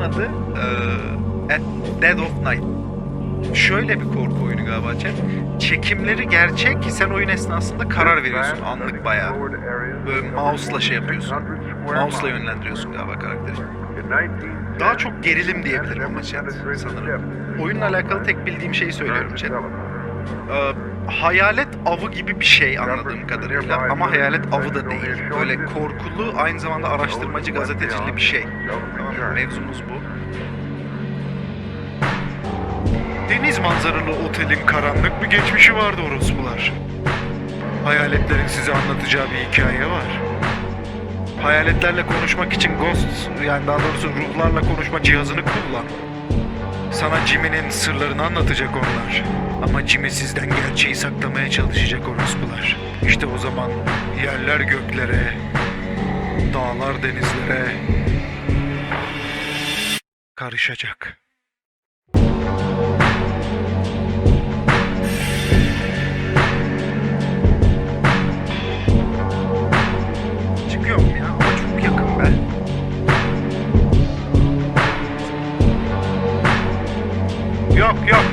adı e, At Dead of Night. Şöyle bir korku oyunu galiba Cem. Çekimleri gerçek, sen oyun esnasında karar veriyorsun anlık bayağı. Böyle mouse'la şey yapıyorsun. Mouse'la yönlendiriyorsun galiba karakteri. Daha çok gerilim diyebilirim ama chat sanırım. Oyunla alakalı tek bildiğim şeyi söylüyorum chat. Ee, hayalet avı gibi bir şey anladığım kadarıyla ama hayalet avı da değil. Böyle korkulu aynı zamanda araştırmacı gazetecili bir şey. Tamam? Mevzumuz bu. Deniz manzaralı otelin karanlık bir geçmişi vardı orospular. Hayaletlerin size anlatacağı bir hikaye var. Hayaletlerle konuşmak için Ghost, yani daha doğrusu ruhlarla konuşma cihazını kullan. Sana Jimmy'nin sırlarını anlatacak onlar. Ama Jimmy sizden gerçeği saklamaya çalışacak orospular. İşte o zaman yerler göklere, dağlar denizlere karışacak. Yok yok